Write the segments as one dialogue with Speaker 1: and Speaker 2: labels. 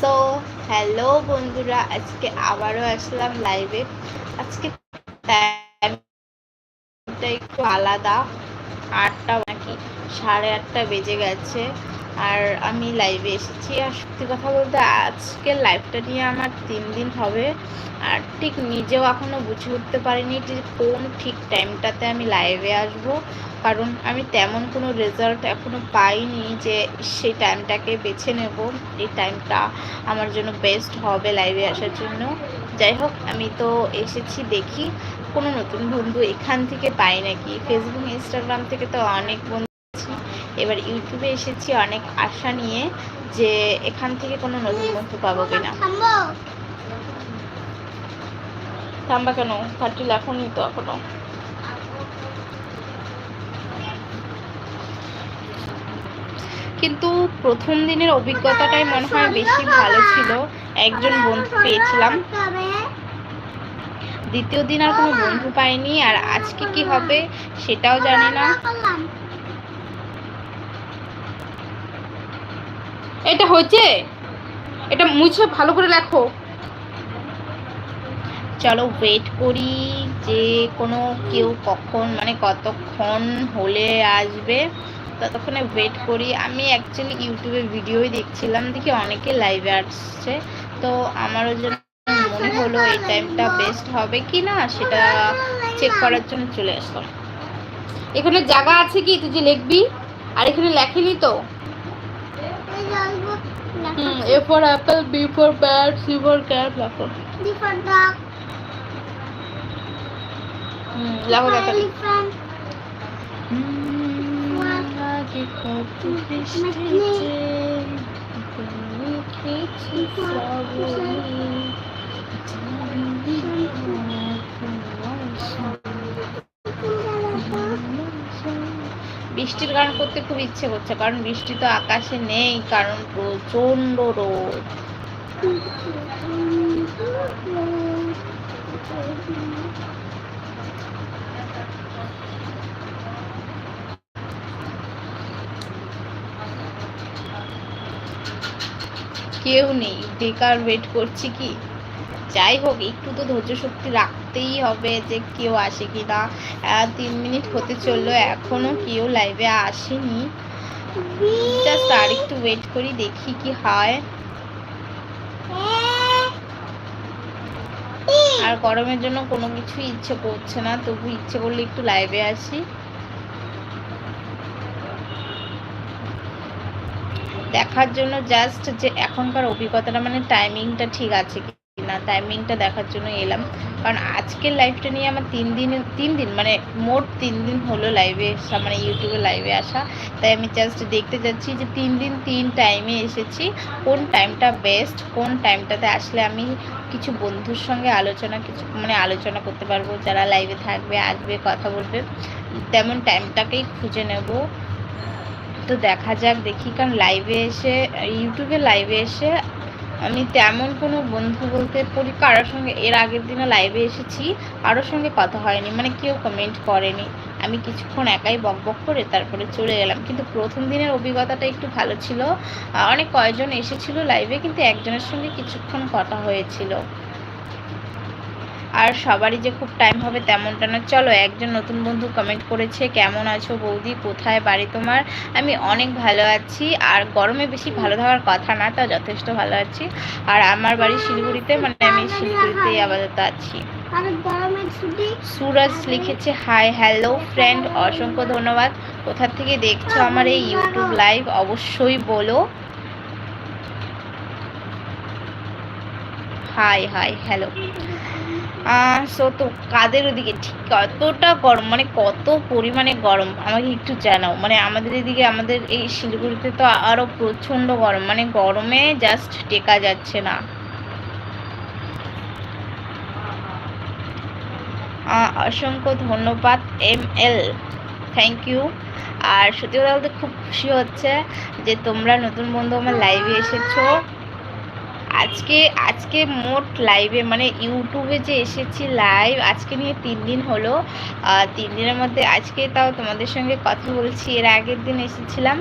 Speaker 1: So hello বন্ধুরা, আজকে আবারও আসলাম লাইভে আজকে একটু আলাদা, আটটা নাকি সাড়ে আটটা বেজে গেছে। আর আমি লাইভে এসেছি। আর সত্যি কথা বলতে আজকের লাইভটা নিয়ে আমার তিন দিন হবে। আর ঠিক নিজেও এখনও বুঝে উঠতে পারিনি যে কোন ঠিক টাইমটাতে আমি লাইভে আসব। কারণ আমি তেমন কোনো রেজাল্ট এখনও পাইনি যে সেই টাইমটাকে বেছে নেব। এই টাইমটা আমার জন্য বেস্ট হবে লাইভে আসার জন্য। যাই হোক, আমি তো এসেছি দেখি। কোনো নতুন বন্ধু এখান থেকে পাই নাকি? ফেসবুক ইনস্টাগ্রাম থেকে তো অনেক বন্ধু এবার ইউটিউবে এসেছি অনেক আশা নিয়ে যে এখান থেকে কোনো নতুন বন্ধু পাবো কিনা। থামবা? কেন? থার্টি লেখনি তো এখনও। কিন্তু প্রথম দিনের অভিজ্ঞতাটাই মনে হয় বেশি ভালো ছিল। একজন বন্ধু পেয়েছিলাম। দ্বিতীয় দিন আর কোনো বন্ধু পাইনি। আর আজকে কি হবে সেটাও জানি না। এটা হয়েছে? এটা মুছে ভালো করে লেখো। চলো ওয়েট করি যে কোনো কেউ কখন মানে কতক্ষণ হলে আসবে। ততক্ষণে ওয়েট করি। আমি অ্যাকচুয়ালি ইউটিউবে ভিডিওই দেখছিলাম দেখি অনেকে লাইভে আসছে। তো আমারও জন্য মনে হলো এই টাইমটা বেস্ট হবে কি না সেটা চেক করার জন্য চলে আসলাম। এখানে জায়গা আছে কি? তুই যে লিখবি? আর এখানে লেখেনি তো? For apple B for bat C for cat লেখো হুম লেখো দেখো আগে কত বৃষ্টিতে দেখেছি শ্রাবণী বৃষ্টির গান করতে খুব ইচ্ছে করছে, কারণ বৃষ্টি তো আকাশে নেই, কারণ প্রচণ্ড রোদ। কেউ নেই, বেকার ওয়েট করছি কি? যাই হোক, একটু তো ধৈর্য শক্তি রাখতেই হবে যে কেউ আসে কি না। তিন মিনিট হতে চলল, এখনও কেউ লাইভে আসেনি। আর একটু ওয়েট করি, দেখি কি হয়। আর গরমের জন্য কোনো কিছুই ইচ্ছে করছে না, তবু ইচ্ছে করলে একটু লাইভে আসি। দেখার জন্য জাস্ট যে এখনকার অভিজ্ঞতাটা মানে টাইমিংটা ঠিক আছে কি না টাইমিংটা দেখার জন্য এলাম। কারণ আজকের লাইভটা নিয়ে আমার তিন দিন তিন দিন মানে মোট তিন দিন হলো লাইভে আসা মানে ইউটিউবে লাইভে আসা। তাই আমি জাস্ট দেখতে যাচ্ছি যে তিন দিন, তিন টাইমে এসেছি। কোন টাইমটা বেস্ট কোন টাইমটাতে আসলে আমি কিছু বন্ধুর সঙ্গে আলোচনা, কিছু মানে আলোচনা করতে পারব, যারা লাইভে থাকবে, আসবে, কথা বলবে, তেমন টাইমটাকেই খুঁজে নেব। তো দেখা যাক, দেখি, কারণ লাইভে এসে ইউটিউবে লাইভে এসে আমি তেমন কোনো বন্ধু বলতে পড়ি কারোর সঙ্গে, এর আগের দিনও লাইভে এসেছি, কারোর সঙ্গে কথা হয়নি মানে কেউ কমেন্ট করেনি। আমি কিছুক্ষণ একাই বক বক করে তারপরে চলে গেলাম। কিন্তু প্রথম দিনের অভিজ্ঞতাটা একটু ভালো ছিল। অনেক কয়জন এসেছিল লাইভে কিন্তু একজনের সঙ্গে কিছুক্ষণ কথা হয়েছিল। আর সবারই যে খুব টাইম হবে তেমনটা না চলো একজন নতুন বন্ধু কমেন্ট করেছে কেমন আছো বৌদি? কোথায়? বাড়ি তোমার? আমি অনেক ভালো আছি আর গরমে বেশি ভালো থাকার কথা না তা যথেষ্ট ভালো আছি। আর আমার বাড়ি শিলিগুড়িতে মানে আমি শিলিগুড়িতেই আপাতত আছি। সুরজ লিখেছে হাই হ্যালো ফ্রেন্ড অসংখ্য ধন্যবাদ। কোথা থেকে দেখছ আমার এই ইউটিউব লাইভ অবশ্যই বলো। হাই হাই হ্যালো সো তো কাদের ওদিকে? ঠিক কতটা গরম? মানে কত পরিমাণে গরম? আমাকে একটু জানাও। মানে আমাদের এদিকে, আমাদের এই শিলিগুড়িতে তো আরও প্রচণ্ড গরম। মানে গরমে জাস্ট টেকা যাচ্ছে না। অসংখ্য ধন্যবাদ, এম এল। থ্যাংক ইউ আর সত্যি কথা বলতে খুব খুশি হচ্ছে যে তোমরা নতুন বন্ধু আমার লাইভে এসেছ। আজকে আজকে মোট লাইভে মানে ইউটিউবে যে এসেছি লাইভ আজকে নিয়ে তিন দিন হলো। তিন দিনের মধ্যে আজকে তাও তোমাদের সঙ্গে কথা বলছি। এর আগের দিন এসেছিলাম।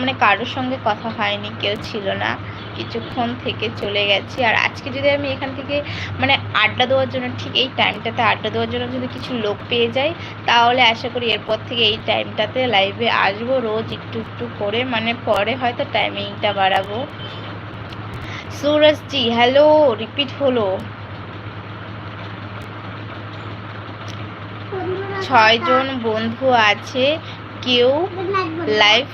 Speaker 1: মানে কারোর সঙ্গে কথা হয়নি, কেউ ছিল না। কিছুক্ষণ থেকে চলে গেছি। আর আজকে যদি আমি এখান থেকে মানে আড্ডা দেওয়ার জন্য, ঠিক এই টাইমটাতে আড্ডা দেওয়ার জন্য যদি কিছু লোক পেয়ে যাই, তাহলে আশা করি এরপর থেকে এই টাইমটাতে লাইভে আসব। রোজ একটু একটু করে মানে পরে হয়তো টাইমিংটা বাড়াবো। সুরজজি হ্যালো রিপিট হলো। ছয়জন বন্ধু আছে, কেউ লাইভ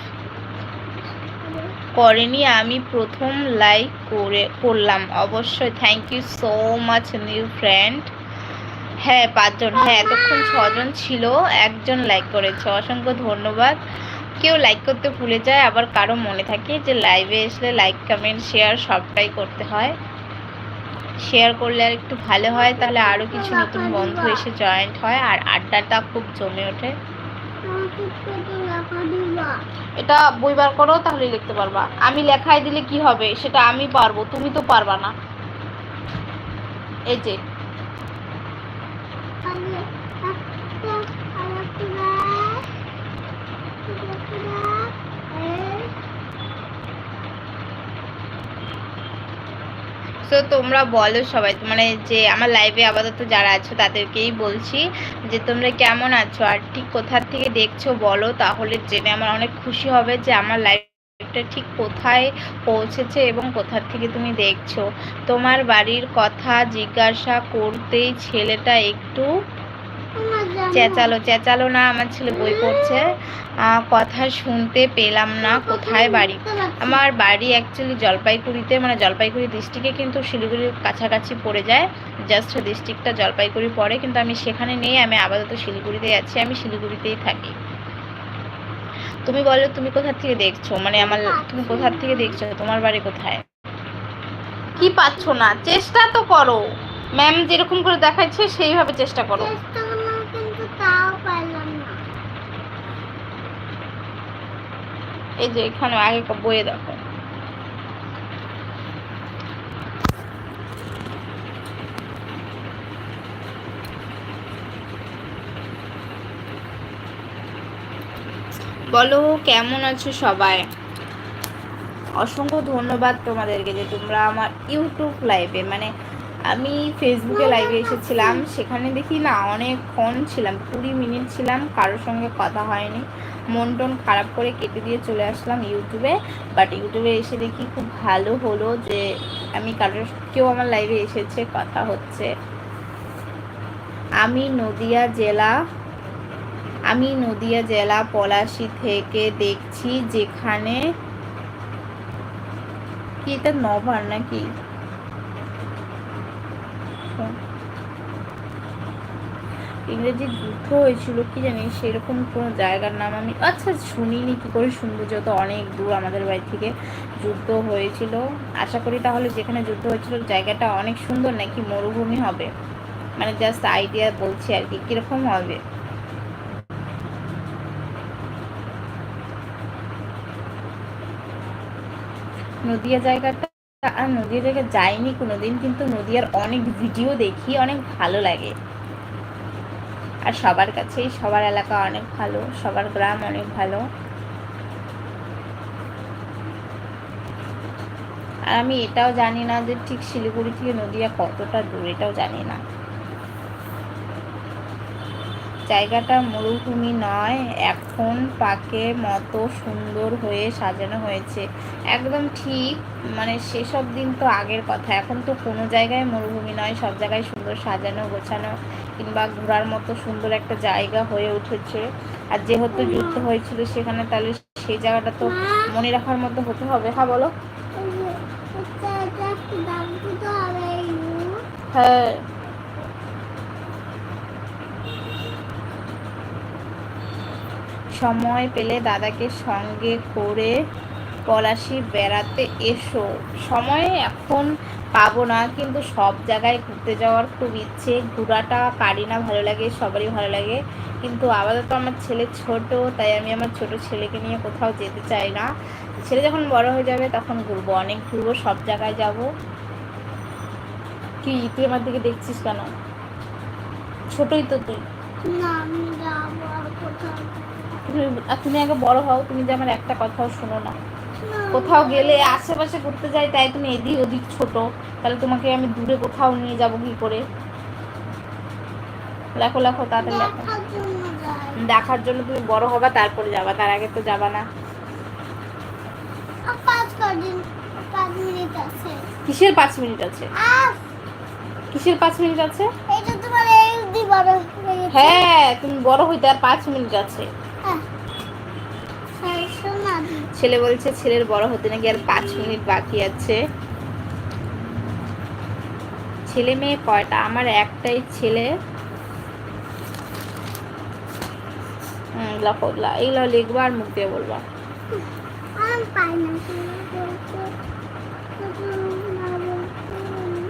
Speaker 1: করেনি, আমি প্রথম লাইক করে, করলাম। অবশ্যই thank you so much new friend হ্যাঁ পাঁচজন। হ্যাঁ এতক্ষণ ছজন ছিল, একজন লাইক করেছে। অসংখ্য ধন্যবাদ। কেউ লাইক করতে ভুলে যায় আবার কারও মনে থাকে যে লাইভে আসলে লাইক কমেন্ট শেয়ার সবটাই করতে হয়। শেয়ার করলে আর একটু ভালো হয় তাহলে আরও কিছু নতুন বন্ধু এসে জয়েন্ট হয় আর আড্ডাটা খুব জমে ওঠে। এটা বই বার করো তাহলে লিখতে পারবা। আমি লেখায় দিলে কি হবে সেটা আমি পারব তুমি তো পারবা না। এই যে। তো তোমরা বলো সবাই মানে যে আমার লাইভে আপাতত যারা আছো, তাদেরকেই বলছি যে তোমরা কেমন আছো? আর ঠিক কোথার থেকে দেখছ বলো? তাহলে জেনে আমার অনেক খুশি হবে যে আমার লাইভটা ঠিক কোথায় পৌঁছেছে এবং কোথার থেকে তুমি দেখছ। তোমার বাড়ির কথা জিজ্ঞাসা করতেই ছেলেটা একটু চেঁচালো চেঁচালো না আমার ছেলে বই পড়ছে। কথা শুনতে পেলাম না কোথায় বাড়ি? আমার বাড়ি অ্যাকচুয়ালি জলপাইগুড়িতে মানে জলপাইগুড়ি ডিস্ট্রিক্টে কিন্তু শিলিগুড়ির কাছাকাছি পড়ে যায়। জাস্ট ডিস্ট্রিক্টটা জলপাইগুড়ি পড়ে কিন্তু আমি সেখানে নেই আমি আপাতত শিলিগুড়িতে আছি আমি শিলিগুড়িতেই থাকি। তুমি বলো তুমি কোথা থেকে দেখছ? মানে আমার তুমি কোথা থেকে দেখছ? তোমার বাড়ি কোথায়? কি পাচ্ছ না? চেষ্টা তো করো। ম্যাম যেরকম করে দেখাচ্ছে সেইভাবে চেষ্টা করো
Speaker 2: কিন্তু তাও পারলাম না
Speaker 1: এই যে এখানে আগে বইয়ে দেখো। বলো কেমন আছো সবাই? অসংখ্য ধন্যবাদ তোমাদেরকে যে তোমরা আমার ইউটিউব লাইভে মানে আমি ফেসবুকে লাইভে এসেছিলাম সেখানে দেখি না অনেকক্ষণ ছিলাম কুড়ি মিনিট ছিলাম কারোর সঙ্গে কথা হয়নি। মন টন খারাপ করে কেটে দিয়ে চলে আসলাম ইউটিউবে। বাট ইউটিউবে এসে দেখি খুব ভালো হলো যে আমি কারোর কেউ আমার লাইভে এসেছে, কথা হচ্ছে। আমি নদিয়া জেলা আমি নদিয়া জেলা পলাশি থেকে দেখছি যেখানে কি এটা নভার নাকি? ইংরেজি যুদ্ধ হয়েছিল, কি জানি সেরকম কোনো জায়গার নাম আমি আচ্ছা শুনিনি, কি করে শুনব যত অনেক দূর আমাদের বাড়ি থেকে যুদ্ধ হয়েছিল। আশা করি তাহলে যেখানে যুদ্ধ হয়েছিল জায়গাটা অনেক সুন্দর, নাকি মরুভূমি হবে? মানে জাস্ট আইডিয়া বলছি আর কি, কীরকম হবে? নদিয়া জায়গাটা, আর নদিয়া জায়গা যাইনি কোনোদিন, কিন্তু নদিয়ার অনেক ভিডিও দেখি, অনেক ভালো লাগে। আর সবার কাছেই, সবার এলাকা অনেক ভালো, সবার গ্রাম অনেক ভালো। আর আমি এটাও জানি না যে ঠিক শিলিগুড়ি থেকে নদীয়া কতটা দূর, এটাও জানি না। জায়গাটা মরুভূমি নয় এখন পাকে মতো সুন্দর হয়ে সাজানো হয়েছে। একদম ঠিক মানে সেসব দিন তো আগের কথা। এখন তো কোনো জায়গায় মরুভূমি নয় সব জায়গায় সুন্দর সাজানো গোছানো কিংবা ঘোরার মতো সুন্দর একটা জায়গা হয়ে উঠেছে। আর যেহেতু যুদ্ধ হয়েছিল সেখানে তাহলে সেই জায়গাটা তো মনে রাখার মতো হতে হবে। হ্যাঁ বলো। হ্যাঁ। সময় পেলে দাদাকে সঙ্গে করে পলাশি বেড়াতে এসো। সময় এখন পাবো না, কিন্তু সব জায়গায় ঘুরতে যাওয়ার খুব ইচ্ছে। ঘোরাটা কারি না, ভালো লাগে, সবারই ভালো লাগে। কিন্তু আপাতত আমার ছেলে ছোট, তাই আমি আমার ছোট ছেলেকে নিয়ে কোথাও যেতে চাই না। ছেলে যখন বড় হয়ে যাবে তখন ঘুরবো, অনেক ঘুরবো, সব জায়গায় যাব। কি, তুই আমার দিকে দেখছিস কেন? ছোটই তো তুই।
Speaker 2: না, আমি যাব আর কোথাও।
Speaker 1: তুমি তুমি আগে বড় হও তুমি যে আমার একটা কথাও শোনো না। কোথাও গেলে আশেপাশে ঘুরতে যাই তাই তুমি এদিক ওদিক ছোট। তাহলে তোমাকে আমি দূরে কোথাও নিয়ে যাব কি করে? লেখো লেখো তাড়াতাড়ি লেখো।
Speaker 2: দেখার জন্য
Speaker 1: তুমি বড় হবা তারপরে যাবা তার আগে তো যাবা না। কিসের পাঁচ মিনিট আছে? কিসের পাঁচ মিনিট আছে?
Speaker 2: হ্যাঁ
Speaker 1: তুমি বড় হইতে আর পাঁচ মিনিট আছে
Speaker 2: হ্যাঁ হ্যাঁ, শোনা দি।
Speaker 1: ছেলে বলছে, ছেলের বড় হতে নাকি আর পাঁচ মিনিট বাকি আছে? ছেলে মেয়ে কয়টা? আমার একটাই ছেলে। এগুলো লিখবা আর মুখ দিয়ে বলবা।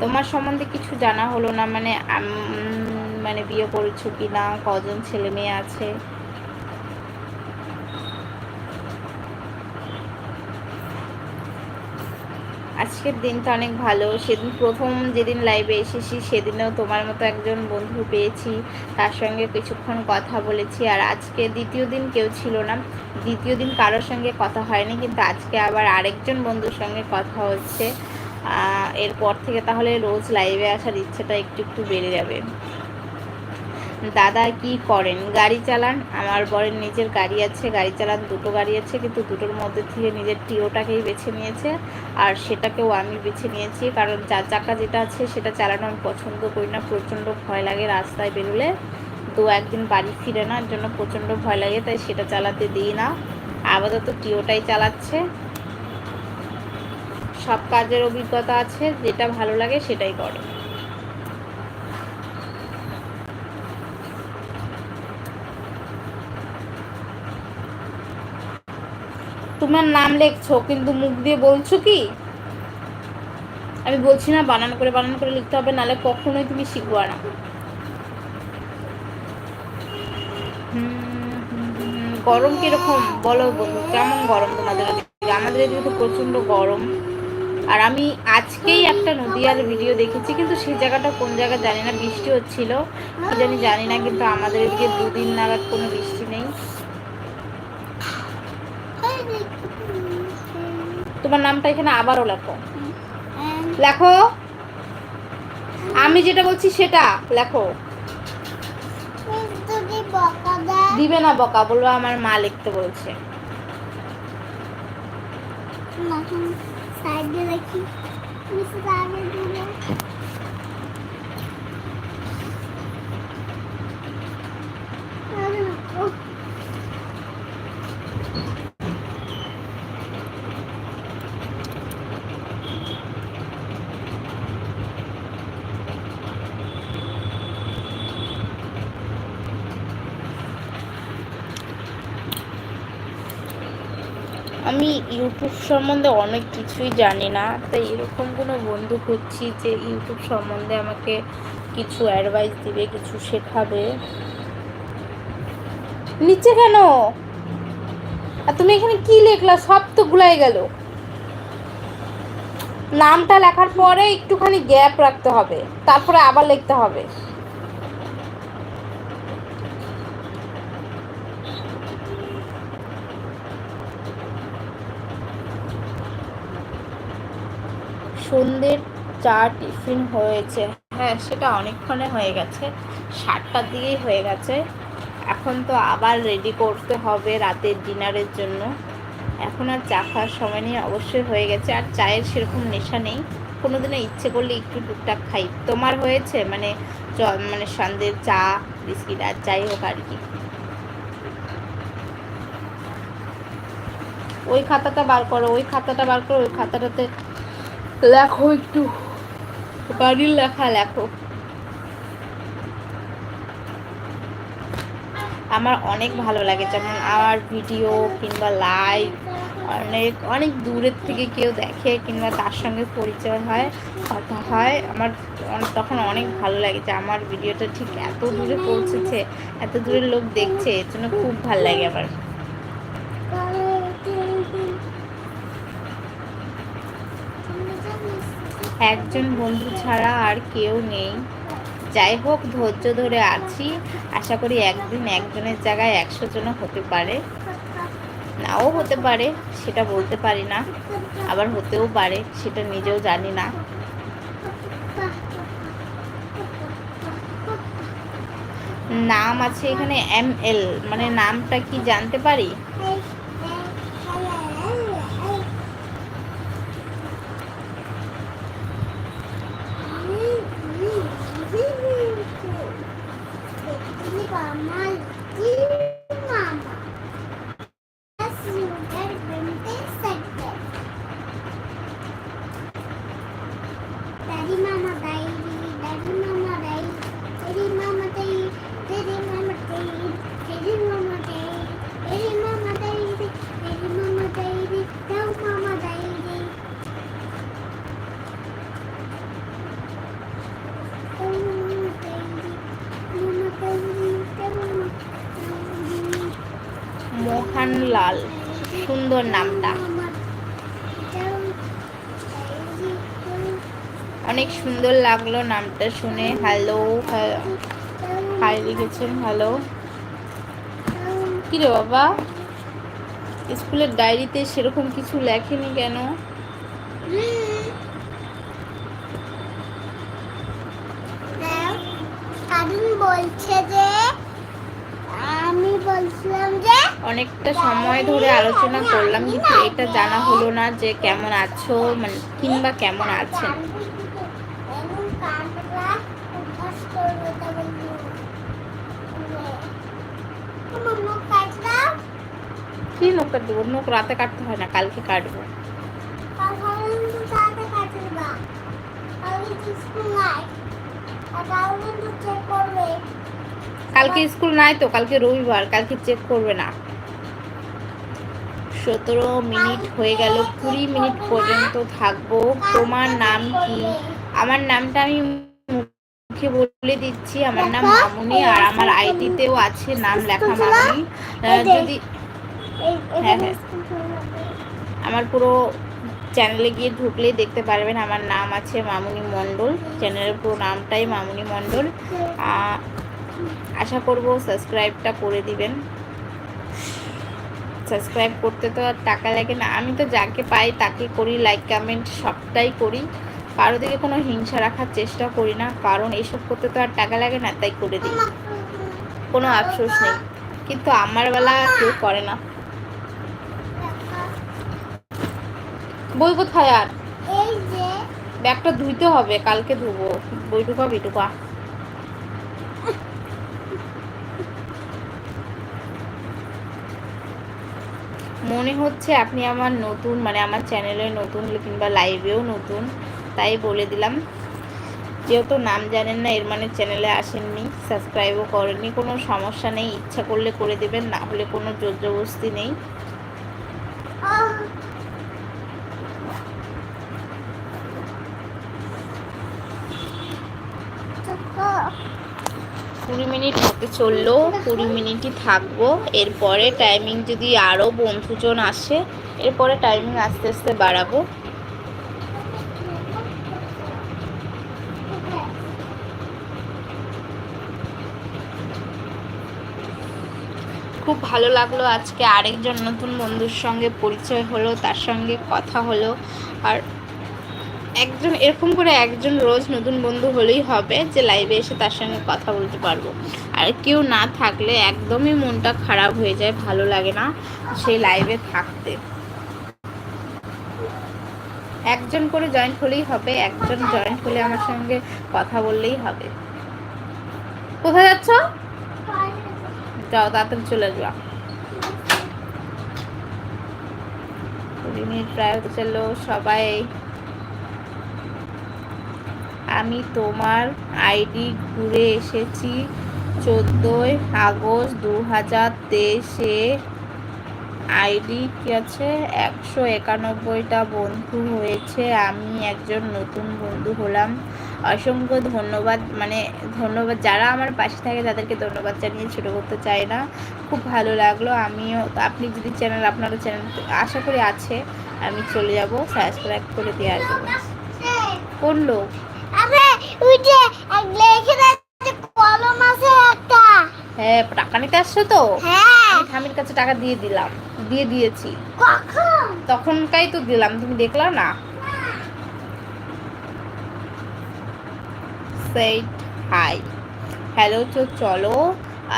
Speaker 1: তোমার সম্বন্ধে কিছু জানা হলো না? মানে মানে বিয়ে করেছ কি না কজন ছেলে মেয়ে আছে? আজকের দিনটা অনেক ভালো। সেদিন প্রথম যেদিন লাইভে এসেছি, সেদিনেও তোমার মতো একজন বন্ধু পেয়েছি। তার সঙ্গে কিছুক্ষণ কথা বলেছি। আর আজকে দ্বিতীয় দিন কেউ ছিল না। দ্বিতীয় দিন কারোর সঙ্গে কথা হয়নি, কিন্তু আজকে আবার আরেকজন বন্ধুর সঙ্গে কথা হচ্ছে। এরপর থেকে তাহলে রোজ লাইভে আসার ইচ্ছেটা একটু একটু বেড়ে যাবে। দাদা কি করেন? গাড়ি চালান? আমার বরের নিজের গাড়ি আছে, গাড়ি চালান, দুটো গাড়ি আছে, কিন্তু দুটোর মধ্যে থেকে নিজের টিওটাকেই বেছে নিয়েছে। আর সেটাকেও আমি বেছে নিয়েছি, কারণ চার চাকা যেটা আছে সেটা চালানো আমি পছন্দ করি না, প্রচণ্ড ভয় লাগে রাস্তায় বেরোলে। দু একদিন বাড়ি ফিরে না জন্য প্রচণ্ড ভয় লাগে, তাই সেটা চালাতে দিই না। আপাতত টিওটাই চালাচ্ছে। সব কাজের অভিজ্ঞতা আছে, যেটা ভালো লাগে সেটাই করে। তোমার নাম লেখছো, কিন্তু মুখ দিয়ে বলছো কি? আমি বলছি না, বানান করে বানান করে লিখতে হবে নাহলে কখনোই তুমি শিখবা না। গরম কীরকম? বলো বন্ধু কেমন গরম তোমাদের আমাদের এদিকে তো প্রচণ্ড গরম। আর আমি আজকেই একটা নদীয়ার ভিডিও দেখেছি, কিন্তু সেই জায়গাটা কোন জায়গা জানি না, বৃষ্টি হচ্ছিল, কি জানি জানি না, কিন্তু আমাদের এদিকে দুদিন নাগাদ কোনো বৃষ্টি নেই
Speaker 2: এই দেখতে
Speaker 1: তোমার নামটা এখানে আবারও লেখো। লেখো। আমি যেটা বলছি সেটা লেখো। দিবে না বকা বলব আমার মা লিখতে বলছে।
Speaker 2: না সাইডে রাখি মিস আগে দিলে ও
Speaker 1: আমি ইউটিউব সম্বন্ধে অনেক কিছুই জানি না তাই এরকম কোনো বন্ধু খুঁজছি যে ইউটিউব সম্বন্ধে আমাকে কিছু অ্যাডভাইস দিবে, কিছু শেখাবে। নিচে কেন? আর তুমি এখানে কি লেখলা? সব তো গুলাই গেল। নামটা লেখার পরে একটুখানি গ্যাপ রাখতে হবে, তারপরে আবার লিখতে হবে। সন্ধ্যের চা টিফিন হয়েছে। হ্যাঁ সেটা অনেকক্ষণে হয়ে গেছে। সাতটার দিকেই হয়ে গেছে। এখন তো আবার রেডি করতে হবে রাতের ডিনারের জন্য। এখন আর চা খাওয়ার সময় নেই, অবশ্যই হয়ে গেছে। আর চায়ের সেরকম নেশা নেই। কোনোদিনও ইচ্ছে করলে একটু টুকটাক খাই। তোমার হয়েছে? মানে মানে সন্ধ্যের চা, বিস্কিট, আর যাই হোক আর কি। ওই খাতাটা বার করো, ওই খাতাটা বার করো, ওই খাতাটাতে লেখো একটু। বাড়ির লেখা লেখো। আমার অনেক ভালো লাগে যেমন আমার ভিডিও কিংবা লাইভ অনেক অনেক দূরের থেকে কেউ দেখে কিংবা তার সঙ্গে পরিচয় হয়, কথা হয়, আমার তখন অনেক ভালো লাগে যে আমার ভিডিওটা ঠিক এত দূরে পৌঁছেছে, এত দূরের লোক দেখছে, এর জন্য খুব ভালো লাগে আমার। একজন বন্ধু ছাড়া আর কেউ নেই। যাই হোক, ধৈর্য ধরে আছি। আশা করি একদিন একজনের জায়গায় একশো জন হতে পারে। নাও হতে পারে, সেটা বলতে পারি না। আবার হতেও পারে, সেটা নিজেও জানি না। নাম আছে এখানে এম এল মানে নামটা কি জানতে পারি?
Speaker 2: 爸
Speaker 1: 妈已经 অনেক সুন্দর লাগল নামটা শুনে। হ্যালো হাই লিখেছেন হ্যালো কি রে বাবা? স্কুলের ডায়েরিতে সেরকম কিছু লেখেনি কেন?
Speaker 2: বলছে যে আমি বলছিলাম যে
Speaker 1: অনেকটা সময় ধরে আলোচনা করলাম কিন্তু এটা জানা হলো না যে কেমন আছো মানে কিংবা কেমন আছেন
Speaker 2: এমন কান্ডরা অভ্যাস করবে তা বলব আমার মুখ কাটলাম
Speaker 1: কি নখ কাটবো নখ রাতে কাটতে হয় না কালকে কাটবো।
Speaker 2: কালকে স্কুল নাই
Speaker 1: তো কালকে রবিবার কালকে চেক করবে না। সতেরো মিনিট হয়ে গেল কুড়ি মিনিট পর্যন্ত থাকব। তোমার নাম কি? আমার নামটা আমি মুখে বলে দিচ্ছি। আমার নাম মামুনি আর আমার আইডিতেও আছে নাম লেখা মামুনি। যদি হ্যাঁ, হ্যাঁ। আমার পুরো চ্যানেলে গিয়ে ঢুকলেই দেখতে পারবেন আমার নাম আছে মামুনি মণ্ডল। চ্যানেলের পুরো নামটাই মামুনি মণ্ডল। আশা করব সাবস্ক্রাইবটা করে দিবেন। সাবস্ক্রাইব করতে তো আর টাকা লাগে না। আমি তো যাকে পাই তাকে করি লাইক কমেন্ট সবটাই করি। কারও দিকে কোনো হিংসা রাখার চেষ্টা করি না। কারণ এসব করতে তো আর টাকা লাগে না তাই করে দিই। কোনো আফসোস নেই। কিন্তু আমার বেলা কেউ করে না। বই কোথায় আর?
Speaker 2: এই যে।
Speaker 1: ব্যাগটা ধুইতে হবে কালকে ধুবো। বই ঢুকা বিটুকা মনে হচ্ছে আপনি আমার নতুন মানে আমার চ্যানেলে নতুন কিংবা লাইভেও নতুন তাই বলে দিলাম। যেহেতু নাম জানেন না এর মানে চ্যানেলে আসেননি সাবস্ক্রাইবও করেননি কোনো সমস্যা নেই ইচ্ছা করলে করে দেবেন না হলে কোনো জোর জবস্তি নেই। কুড়ি মিনিট হতে চলল, কুড়ি মিনিটই থাকব। এরপরে টাইমিং যদি আরও বন্ধুজন আসে, এরপরে টাইমিং আস্তে আস্তে বাড়াবো। খুব ভালো লাগল আজকে আরেকজন নতুন বন্ধুর সঙ্গে পরিচয় হলো, তার সঙ্গে কথা হলো। আর একজন, এরকম করে একজন রোজ নতুন বন্ধু হলেই হবে যে লাইভে এসে তার সঙ্গে কথা বলতে পারব। আর কেউ না থাকলে একদমই মনটা খারাপ হয়ে যায়, ভালো লাগে না সেই লাইভে থাকতে। একজন করে জয়েন্ট হলেই হবে, একজন জয়েন্ট হলে আমার সঙ্গে কথা বললেই হবে। কোথায় যাচ্ছ? যাও, তাড়াতাড়ি চলে যাও কুড়ি মিনিট প্রায় চলল, সবাই আমি তোমার আইডি ঘুরে এসেছি চোদ্দোই আগস্ট দু হাজার তেইশে। আইডি কি আছে? একশো একানব্বইটা বন্ধু হয়েছে। আমি একজন নতুন বন্ধু হলাম। অসংখ্য ধন্যবাদ। মানে ধন্যবাদ, যারা আমার পাশে থাকে তাদেরকে ধন্যবাদ জানিয়ে ছোটো করতে চাই না। খুব ভালো লাগল। আমিও, আপনি যদি চ্যানেল, আপনারও চ্যানেল আশা করি আছে। আমি চলে যাব, সাবস্ক্রাইব করে দিয়ে আসব। কোন লোক?
Speaker 2: আরে যে এক আছে কলম আছে একটা।
Speaker 1: হ্যাঁ টাকা নিতে আসছো তো?
Speaker 2: হ্যাঁ।
Speaker 1: আমি কাছে টাকা দিয়ে দিলাম দিয়ে দিয়েছি।
Speaker 2: কখন?
Speaker 1: তখনকাই তো দিলাম তুমি দেখলা না? সেইট হাই হ্যালো তো চলো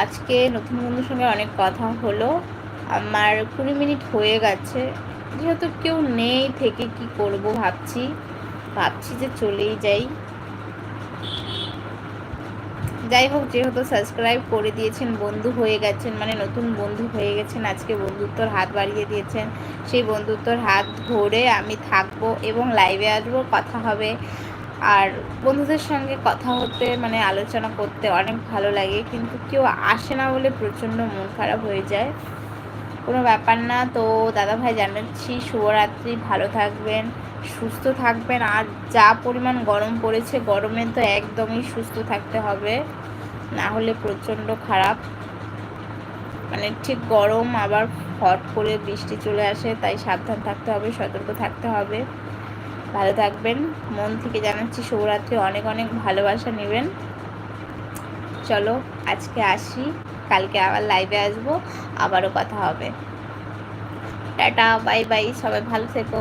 Speaker 1: আজকে নতুন বন্ধুর সঙ্গে অনেক কথা হলো। আমার কুড়ি মিনিট হয়ে গেছে যেহেতু কেউ নেই থেকে কি করব ভাবছি। ভাবছি যে চলেই যাই। যাই হোক, যেহেতু সাবস্ক্রাইব করে দিয়েছেন, বন্ধু হয়ে গেছেন মানে নতুন বন্ধু হয়ে গেছেন, আজকে বন্ধুত্বর হাত বাড়িয়ে দিয়েছেন। সেই বন্ধুত্বর হাত ধরে আমি থাকব এবং লাইভে আসব, কথা হবে। আর বন্ধুদের সঙ্গে কথা হতে মানে আলোচনা করতে অনেক ভালো লাগে, কিন্তু কেউ আসে না বলে প্রচণ্ড মন খারাপ হয়ে যায়। কোনো ব্যাপার না। তো দাদা ভাই জানাচ্ছি, শুভরাত্রি, ভালো থাকবেন, সুস্থ থাকবেন। আর যা পরিমাণ গরম পড়েছে, গরমে তো একদমই সুস্থ থাকতে হবে। না হলে প্রচণ্ড খারাপ। মানে ঠিক গরম, আবার হট করে বৃষ্টি চলে আসে, তাই সাবধান থাকতে হবে, সতর্ক থাকতে হবে। ভালো থাকবেন। মন থেকে জানাচ্ছি, শুভরাত্রি। অনেক অনেক ভালোবাসা নেবেন। চলো, আজকে আসি। কালকে আবার লাইভে আসব আবারও কথা হবে। টাটা বাই বাই সবাই ভালো থেকো।